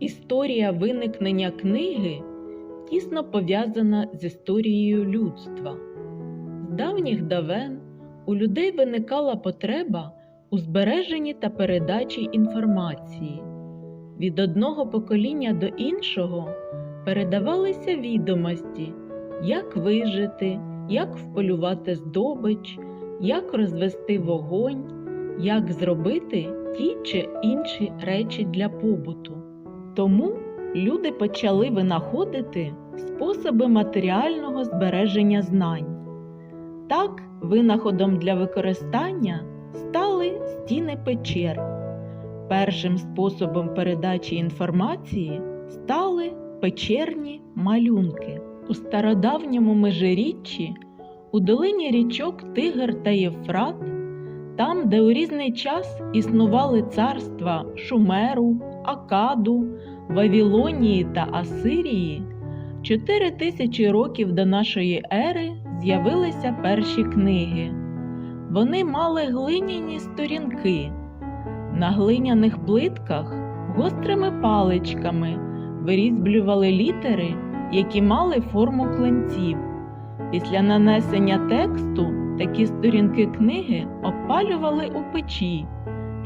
Історія виникнення книги тісно пов'язана з історією людства. З давніх давен у людей виникала потреба у збереженні та передачі інформації. Від одного покоління до іншого передавалися відомості, як вижити, як вполювати здобич, як розвести вогонь, як зробити ті чи інші речі для побуту. Тому люди почали винаходити способи матеріального збереження знань. Так, винаходом для використання стали стіни печер. Першим способом передачі інформації стали печерні малюнки. У стародавньому межиріччі, у долині річок Тигр та Євфрат, там, де у різний час існували царства Шумеру, Акаду, Вавілонії та Асирії, чотири тисячі років до нашої ери з'явилися перші книги. Вони мали глиняні сторінки. На глиняних плитках гострими паличками вирізблювали літери, які мали форму клинців. Після нанесення тексту такі сторінки книги обпалювали у печі,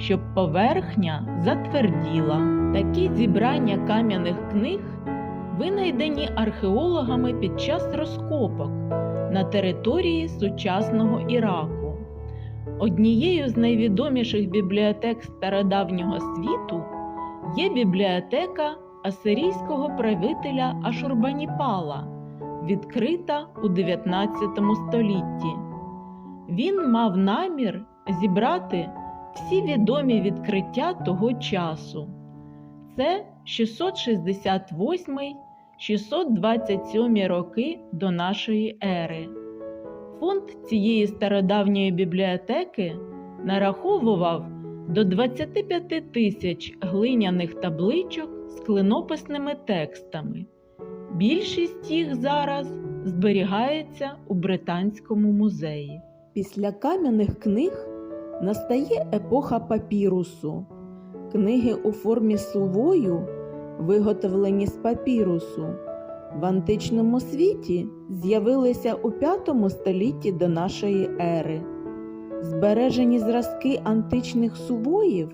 щоб поверхня затверділа. Такі зібрання кам'яних книг винайдені археологами під час розкопок на території сучасного Іраку. Однією з найвідоміших бібліотек стародавнього світу є бібліотека асирійського правителя Ашурбаніпала, відкрита у 19 столітті. Він мав намір зібрати всі відомі відкриття того часу. Це 668-627 роки до нашої ери. Фонд цієї стародавньої бібліотеки нараховував до 25 тисяч глиняних табличок з клинописними текстами. Більшість їх зараз зберігається у Британському музеї. Після кам'яних книг настає епоха папірусу. Книги у формі сувою, виготовлені з папірусу, в античному світі з'явилися у V столітті до нашої ери. Збережені зразки античних сувоїв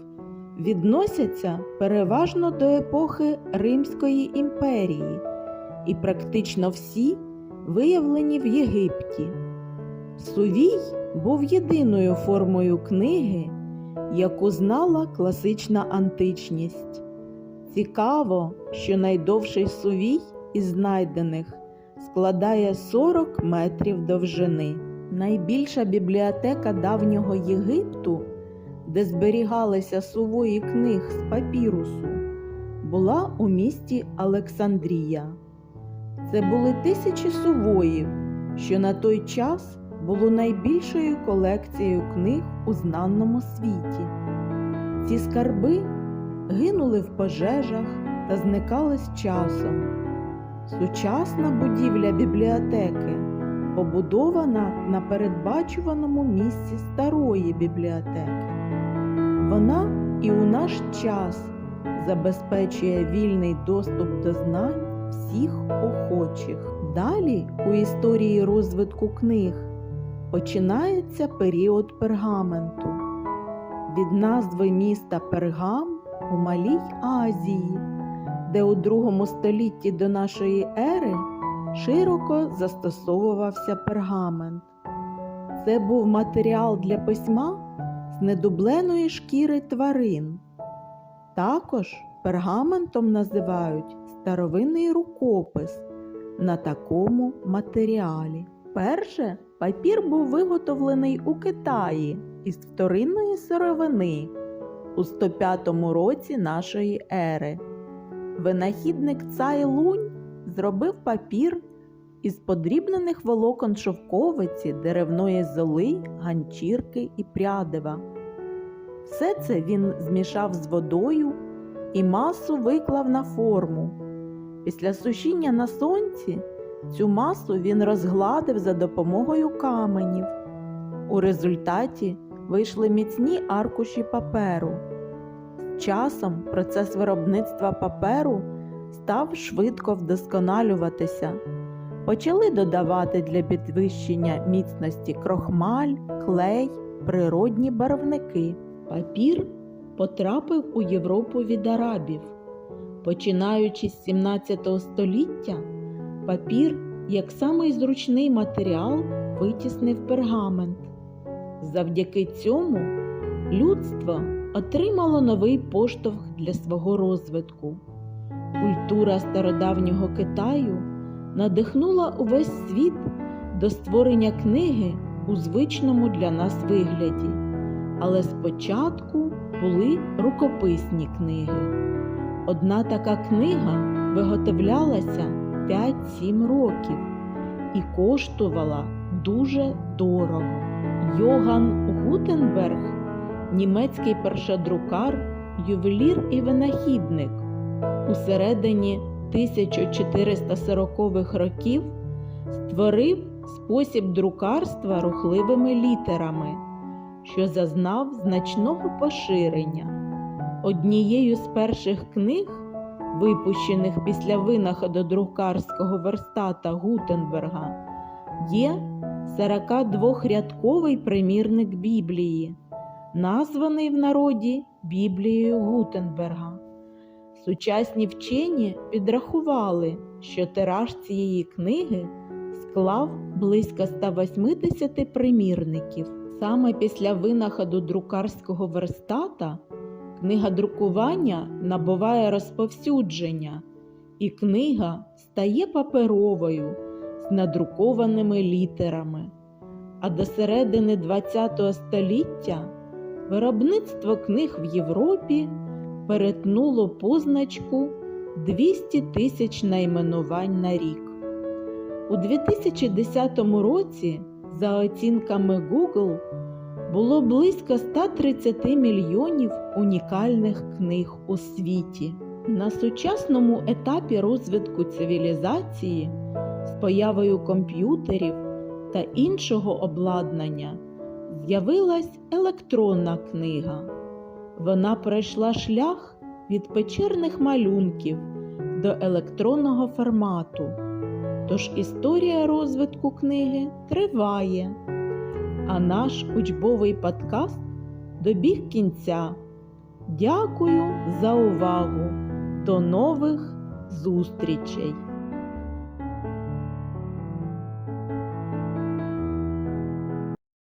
відносяться переважно до епохи Римської імперії і практично всі виявлені в Єгипті. Сувій був єдиною формою книги, яку знала класична античність. Цікаво, що найдовший сувій із знайдених складає 40 метрів довжини. Найбільша бібліотека давнього Єгипту, де зберігалися сувої книг з папірусу, була у місті Олександрія. Це були тисячі сувоїв, що на той час було найбільшою колекцією книг у знаному світі. Ці скарби гинули в пожежах та зникали з часом. Сучасна будівля бібліотеки побудована на передбачуваному місці старої бібліотеки. Вона і у наш час забезпечує вільний доступ до знань всіх охочих. Далі у історії розвитку книг починається період пергаменту. Від назви міста Пергам у Малій Азії, де у другому столітті до нашої ери широко застосовувався пергамент. Це був матеріал для письма з недубленої шкіри тварин. Також пергаментом називають старовинний рукопис на такому матеріалі. Перше папір був виготовлений у Китаї із вторинної сировини у 105 році нашої ери. Винахідник Цай Лунь зробив папір із подрібнених волокон шовковиці, деревної золи, ганчірки і прядива. Все це він змішав з водою і масу виклав на форму. Після сушіння на сонці цю масу він розгладив за допомогою каменів. У результаті вийшли міцні аркуші паперу. Часом процес виробництва паперу став швидко вдосконалюватися. Почали додавати для підвищення міцності крохмаль, клей, природні барвники. Папір потрапив у Європу від арабів. Починаючи з 17 століття, папір, як самий зручний матеріал, витіснив пергамент. Завдяки цьому людство отримало новий поштовх для свого розвитку. Культура стародавнього Китаю надихнула увесь світ до створення книги у звичному для нас вигляді. Але спочатку були рукописні книги. Одна така книга виготовлялася 5-7 років і коштувала дуже дорого. Йоган Гутенберг, німецький першодрукар, ювелір і винахідник, у середині 1440-х років створив спосіб друкарства рухливими літерами, що зазнав значного поширення. Однією з перших книг, випущених після винаходу друкарського верстата Гутенберга, є 42-рядковий примірник Біблії, названий в народі Біблією Гутенберга. Сучасні вчені підрахували, що тираж цієї книги склав близько 180 примірників. Саме після винаходу друкарського верстата книга друкування набуває розповсюдження, і книга стає паперовою з надрукованими літерами. А до середини ХХ століття виробництво книг в Європі перетнуло позначку 200 тисяч найменувань на рік. У 2010 році, за оцінками Google, було близько 130 мільйонів унікальних книг у світі. На сучасному етапі розвитку цивілізації з появою комп'ютерів та іншого обладнання з'явилась електронна книга. Вона пройшла шлях від печерних малюнків до електронного формату. Тож історія розвитку книги триває, а наш учбовий подкаст добіг кінця. Дякую за увагу! До нових зустрічей!